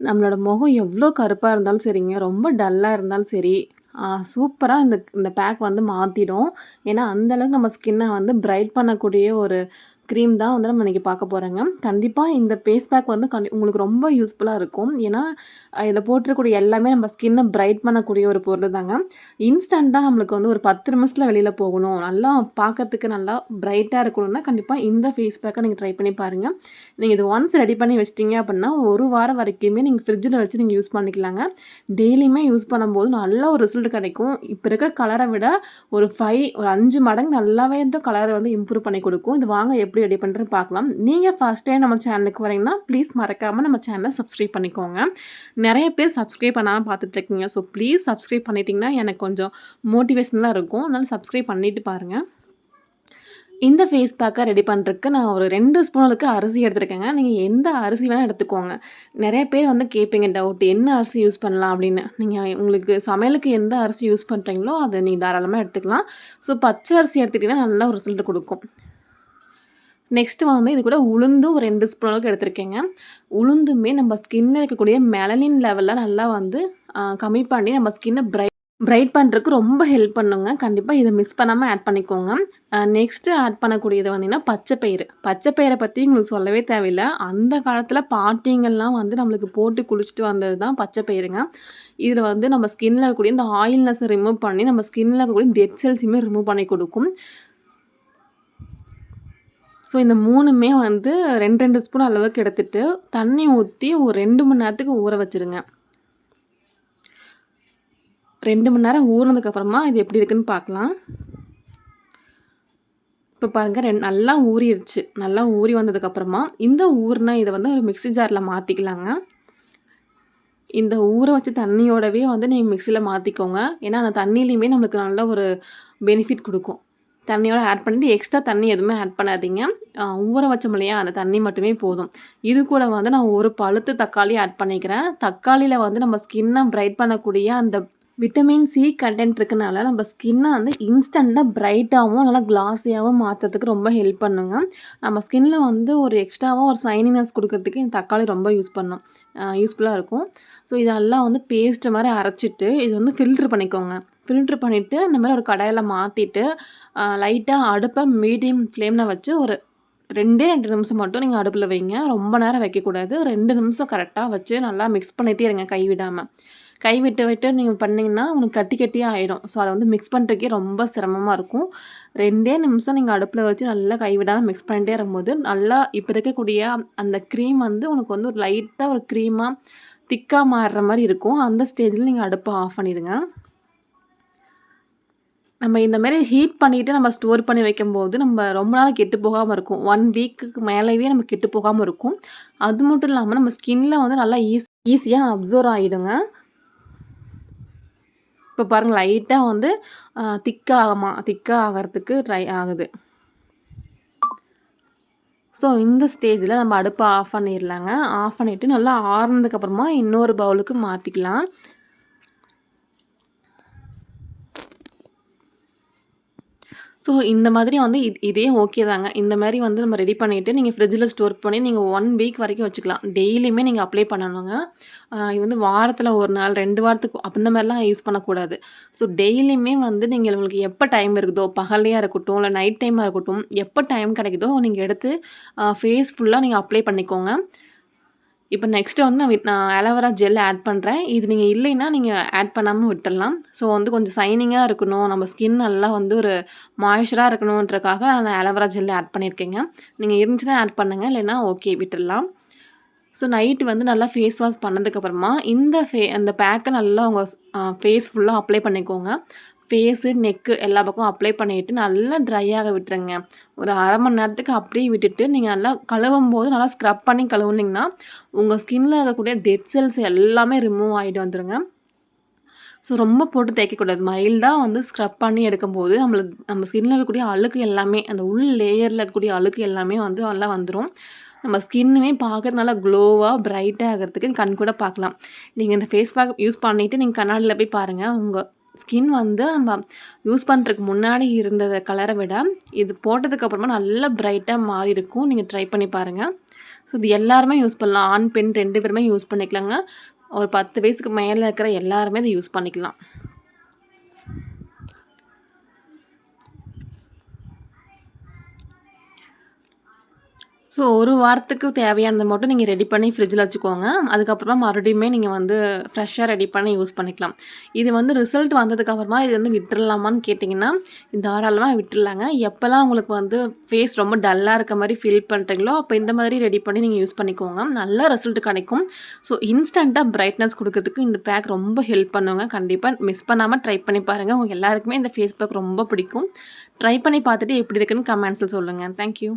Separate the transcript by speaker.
Speaker 1: நம்மளோட முகம் எவ்வளோ கருப்பாக இருந்தாலும் சரிங்க. ரொம்ப டல்லாக இருந்தாலும் சரி. சூப்பராக இந்த இந்த பேக் வந்து மாற்றிடும் ஏன்னா அந்தளவுக்கு நம்ம ஸ்கின்னை வந்து பிரைட் பண்ணக்கூடிய ஒரு க்ரீம் தான் வந்து நம்ம இன்றைக்கி பார்க்க போகிறோங்க கண்டிப்பாக இந்த ஃபேஸ் பேக் வந்து கண்டி உங்களுக்கு ரொம்ப யூஸ்ஃபுல்லாக இருக்கும். ஏன்னா இதில் போட்டிருக்கக்கூடிய எல்லாமே நம்ம ஸ்கின்னை பிரைட் பண்ணக்கூடிய ஒரு பொருள் தாங்க. இன்ஸ்டண்ட்டாக நம்மளுக்கு வந்து ஒரு பத்து நிமிஷத்தில் வெளியில் போகணும். நல்லா பார்க்கறதுக்கு நல்லா பிரைட்டாக இருக்கணும்னா கண்டிப்பாக இந்த ஃபேஸ் பேக்கை நீங்கள் ட்ரை பண்ணி பாருங்கள் நீங்கள் இது ஒன்ஸ் ரெடி பண்ணி வச்சிட்டிங்க அப்படின்னா ஒரு வாரம் வரைக்குமே நீங்கள் ஃப்ரிட்ஜில் வச்சு நீங்கள் யூஸ் பண்ணிக்கலாங்க. டெய்லியுமே யூஸ் பண்ணும்போது நல்ல ஒரு ரிசல்ட் கிடைக்கும். இப்போ இருக்கிற கலரை விட ஒரு ஃபைவ் ஒரு அஞ்சு மடங்கு நல்லாவே இந்த கலரை வந்து இம்ப்ரூவ் பண்ணி கொடுக்கும். இது வாங்க எப்படி ரெடி பண்ணுறேன்னு பார்க்கலாம். நீங்கள் ஃபஸ்ட் டைம் நம்ம சேனலுக்கு வரீங்கன்னா ப்ளீஸ் மறக்காமல் நம்ம சேனலை சப்ஸ்கிரைப் பண்ணிக்கோங்க. நிறைய பேர் சப்ஸ்கிரைப் பண்ணாமல் பார்த்துட்ருக்கீங்க ஸோ ப்ளீஸ் சப்ஸ்கிரைப் பண்ணிட்டீங்கன்னா எனக்கு கொஞ்சம் மோட்டிவேஷனலாக இருக்கும். அதனால் சப்ஸ்கிரைப் பண்ணிவிட்டு பாருங்கள் இந்த ஃபேஸ் பேக்கை ரெடி பண்ணுறதுக்கு நான் ஒரு ரெண்டு ஸ்பூன் அளவுக்கு அரிசி எடுத்துருக்கேங்க. நீங்கள் எந்த அரிசி வேணால் எடுத்துக்கோங்க. நிறைய பேர் வந்து கேட்பீங்க டவுட் என்ன அரிசி யூஸ் பண்ணலாம்? அப்படின்னு. நீங்கள் உங்களுக்கு சமையலுக்கு எந்த அரிசி யூஸ் பண்ணுறீங்களோ அதை நீங்கள் தாராளமாக எடுத்துக்கலாம். ஸோ பச்சை அரிசி எடுத்துக்கிட்டிங்கன்னா நல்லா ஒரு ரிசல்ட் கொடுக்கும். நெக்ஸ்ட்டு வந்து இது கூட உளுந்து ஒரு ரெண்டு ஸ்பூன் அளவுக்கு எடுத்திருக்கேங்க. உளுந்துமே நம்ம ஸ்கின்னில் இருக்கக்கூடிய மெலனின் லெவலில் நல்லா வந்து கம்மி பண்ணி நம்ம ஸ்கின்னை ப்ரை பிரைட் பண்ணுறதுக்கு ரொம்ப ஹெல்ப் பண்ணுங்க. கண்டிப்பாக இதை மிஸ் பண்ணாமல் ஆட் பண்ணிக்கோங்க. நெக்ஸ்ட்டு ஆட் பண்ணக்கூடியது வந்தீங்கன்னா பச்சை பயிறு. பச்சை பற்றி உங்களுக்கு சொல்லவே தேவையில்லை. அந்த காலத்தில் பாட்டிங்கள்லாம் வந்து நம்மளுக்கு போட்டு குளிச்சுட்டு வந்தது தான் பச்சை பயிறுங்க. இதில் வந்து நம்ம ஸ்கின்னில் இருக்கக்கூடிய இந்த ஆயில்னஸை ரிமூவ் பண்ணி நம்ம ஸ்கின்னில் இருக்கக்கூடிய டெட் செல்ஸையுமே ரிமூவ் பண்ணி கொடுக்கும். ஸோ இந்த மூணுமே வந்து ரெண்டு ரெண்டு ஸ்பூன் அளவுக்கு எடுத்துட்டு தண்ணி ஊற்றி ஒரு ரெண்டு மணி நேரத்துக்கு ஊற வச்சுருங்க. ரெண்டு மணி நேரம் ஊறினதுக்கப்புறமா இது எப்படி இருக்குன்னு பார்க்கலாம். இப்போ பாருங்கள் ரெண்டு நல்லா ஊறிடுச்சு நல்லா ஊறி வந்ததுக்கப்புறமா இந்த ஊர்னா இதை வந்து ஒரு மிக்சி ஜாரில் மாற்றிக்கலாங்க இந்த ஊற வச்ச தண்ணியோடவே வந்து நீங்கள் மிக்சியில் மாற்றிக்கோங்க ஏன்னா அந்த தண்ணியிலையுமே நம்மளுக்கு நல்ல ஒரு பெனிஃபிட் கொடுக்கும். தண்ணியோட ஆட் பண்ணிட்டு எக்ஸ்ட்ரா தண்ணி எதுவுமே ஆட் பண்ணாதீங்க. ஊற வச்சோம் இல்லையா அந்த தண்ணி மட்டுமே போதும். இது கூட வந்து நான் ஒரு பழுத்து தக்காளி ஆட் பண்ணிக்கிறேன். தக்காளியில் வந்து நம்ம ஸ்கின்னை பிரைட் பண்ணக்கூடிய அந்த விட்டமின் சி கண்டென்ட் இருக்கனால நம்ம ஸ்கின்னை வந்து இன்ஸ்டண்ட்டாக பிரைட்டாகவும் நல்லா கிளாஸியாகவும் மாற்றுறதுக்கு ரொம்ப ஹெல்ப் பண்ணுங்க. நம்ம ஸ்கின்னில் வந்து ஒரு எக்ஸ்ட்ராவாக ஒரு சைனினஸ் கொடுக்கறதுக்கு இந்த தக்காளி ரொம்ப யூஸ் பண்ணும். யூஸ்ஃபுல்லாக இருக்கும். ஸோ இதெல்லாம் வந்து பேஸ்ட்டு மாதிரி அரைச்சிட்டு இது வந்து ஃபில்ட்ரு பண்ணிக்கோங்க. ஃபில்ட்ரு பண்ணிவிட்டு இந்த மாதிரி ஒரு கடையில் மாற்றிட்டு லைட்டாக அடுப்பை மீடியம் ஃப்ளேமில் வச்சு ஒரு ரெண்டே ரெண்டு நிமிஷம் மட்டும் நீங்கள் அடுப்பில் வைங்க. ரொம்ப நேரம் வைக்கக்கூடாது. ரெண்டு நிமிஷம் கரெக்டாக வச்சு நல்லா மிக்ஸ் பண்ணிகிட்டே இருங்க கை விடாமல் கை விட்டு விட்டு நீங்கள் பண்ணிங்கன்னா உனக்கு கட்டி கட்டியே ஆகிடும் ஸோ அதை வந்து மிக்ஸ் பண்ணுறதுக்கே ரொம்ப சிரமமாக இருக்கும். ரெண்டே நிமிஷம் நீங்கள் அடுப்பில் வச்சு நல்லா கைவிடாமல் மிக்ஸ் பண்ணிட்டே இருக்கும்போது நல்லா இப்போ இருக்கக்கூடிய அந்த க்ரீம் வந்து உனக்கு வந்து ஒரு லைட்டாக ஒரு க்ரீமாக திக்காக மாறுற மாதிரி இருக்கும். அந்த ஸ்டேஜில் நீங்கள் அடுப்பை ஆஃப் பண்ணிடுங்க. நம்ம இந்த மாதிரி ஹீட் பண்ணிவிட்டு நம்ம ஸ்டோர் பண்ணி வைக்கும்போது நம்ம ரொம்ப நாள் கெட்டு போகாமல் இருக்கும். ஒன் வீக்குக்கு மேலேயே நம்ம கெட்டு போகாமல் இருக்கும். அது மட்டும் இல்லாமல் நம்ம ஸ்கின்னில் வந்து நல்லா ஈஸி ஈஸியாக அப்சர்வ் ஆகிடுங்க இப்போ பாருங்கள் லைட்டாக வந்து திக்காகமா திக்காக ஆகிறதுக்கு ட்ரை ஆகுது. ஸோ இந்த ஸ்டேஜில் நம்ம அடுப்பை ஆஃப் பண்ணிடலாங்க ஆஃப் பண்ணிவிட்டு நல்லா ஆறுனதுக்கப்புறமா இன்னொரு பவுலுக்கு மாற்றிக்கலாம் ஸோ இந்த மாதிரி வந்து இது இதே ஓகே தாங்க. இந்த மாதிரி வந்து நம்ம ரெடி பண்ணிவிட்டு நீங்கள் ஃப்ரிட்ஜில் ஸ்டோர் பண்ணி நீங்கள் ஒன் வீக் வரைக்கும் வச்சுக்கலாம். டெய்லியுமே நீங்கள் அப்ளை பண்ணணுங்க. இது வந்து வாரத்தில் ஒரு நாள் ரெண்டு வாரத்துக்கு அந்த மாதிரிலாம் யூஸ் பண்ணக்கூடாது. ஸோ டெய்லியுமே வந்து நீங்கள் உங்களுக்கு எப்போ டைம் இருக்குதோ பகல்லையாக இருக்கட்டும் இல்லை நைட் டைமாக இருக்கட்டும் எப்போ டைம் கிடைக்குதோ நீங்கள் எடுத்து ஃபேஸ் ஃபுல்லாக நீங்கள் அப்ளை பண்ணிக்கோங்க. இப்போ நெக்ஸ்ட்டு வந்து நான் நான் அலோவேரா ஜெல் ஆட் பண்ணுறேன் இது நீங்கள் இல்லைன்னா நீங்கள் ஆட் பண்ணாமல் விட்டுடலாம் ஸோ வந்து கொஞ்சம் சைனிங்காக இருக்கணும். நம்ம ஸ்கின் நல்லா வந்து ஒரு மாய்ஸ்சராக இருக்கணுன்றக்காக நான் அலோவேரா ஜெல் ஆட் பண்ணியிருக்கேங்க. நீங்கள் இருந்துச்சுன்னா ஆட் பண்ணுங்கள் இல்லைன்னா ஓகே விட்டுடலாம் ஸோ நைட்டு வந்து நல்லா ஃபேஸ் வாஷ் பண்ணதுக்கப்புறமா இந்த ஃபே அந்த பேக்கை நல்லா உங்கள் ஃபேஸ் ஃபுல்லாக அப்ளை பண்ணிக்கோங்க. ஃபேஸு நெக்கு எல்லா பக்கம் அப்ளை பண்ணிவிட்டு நல்லா ட்ரை ஆக விட்டுருங்க. ஒரு அரை மணி நேரத்துக்கு அப்படியே விட்டுட்டு நீங்கள் நல்லா கழுவும் போது நல்லா ஸ்க்ரப் பண்ணி கழுவுனிங்கன்னா உங்கள் ஸ்கின்னில் இருக்கக்கூடிய டெட் செல்ஸ் எல்லாமே ரிமூவ் ஆகிட்டு வந்துடுங்க ஸோ ரொம்ப போட்டு தேய்க்கக்கூடாது. மைல்டாக வந்து ஸ்க்ரப் பண்ணி எடுக்கும்போது நம்மளுக்கு நம்ம ஸ்கின்னில் இருக்கக்கூடிய அழுக்கு எல்லாமே அந்த உள் லேயரில் இருக்கக்கூடிய அழுக்கு எல்லாமே வந்து நல்லா வந்துடும் நம்ம ஸ்கின்னுமே பார்க்குறது நல்லா க்ளோவாக பிரைட்டாக ஆகிறதுக்கு கண் கூட பார்க்கலாம். நீங்கள் இந்த ஃபேஸ் பேக் யூஸ் பண்ணிவிட்டு நீங்கள் கண்ணாடியில் போய் பாருங்கள் உங்கள் ஸ்கின் வந்து நம்ம யூஸ் பண்ணுறதுக்கு முன்னாடி இருந்த கலரை விட இது போட்டதுக்கப்புறமா நல்லா பிரைட்டாக மாறி இருக்கும். நீங்கள் ட்ரை பண்ணி பாருங்கள் ஸோ இது எல்லாருமே யூஸ் பண்ணலாம். ஆண் பெண் ரெண்டு பேருமே யூஸ் பண்ணிக்கலாங்க. ஒரு பத்து வயசுக்கு மேலே இருக்கிற எல்லாருமே இதை யூஸ் பண்ணிக்கலாம். ஸோ ஒரு வாரத்துக்கு தேவையானதை மட்டும் நீங்கள் ரெடி பண்ணி ஃப்ரிட்ஜில் வச்சுக்கோங்க. அதுக்கப்புறமா மறுபடியுமே நீங்கள் வந்து ஃப்ரெஷ்ஷாக ரெடி பண்ணி யூஸ் பண்ணிக்கலாம். இது வந்து ரிசல்ட் வந்ததுக்கப்புறமா இது வந்து விட்டுடலாமான்னு கேட்டிங்கன்னா தாராளமாக விட்டுடலாங்க எப்போல்லாம் உங்களுக்கு வந்து ஃபேஸ் ரொம்ப டல்லாக இருக்க மாதிரி ஃபீல் பண்ணுறீங்களோ அப்போ இந்த மாதிரி ரெடி பண்ணி நீங்கள் யூஸ் பண்ணிக்கோங்க. நல்ல ரிசல்ட் கிடைக்கும். ஸோ இன்ஸ்டண்ட்டாக பிரைட்னஸ் கொடுக்கறதுக்கு இந்த பேக் ரொம்ப ஹெல்ப் பண்ணுவாங்க கண்டிப்பாக மிஸ் பண்ணாமல் ட்ரை பண்ணி பாருங்கள் உங்கள் எல்லாருக்குமே இந்த ஃபேஸ் பேக் ரொம்ப பிடிக்கும். ட்ரை பண்ணி பார்த்துட்டு எப்படி இருக்குன்னு கமெண்ட்ஸில் சொல்லுங்கள் தேங்க்யூ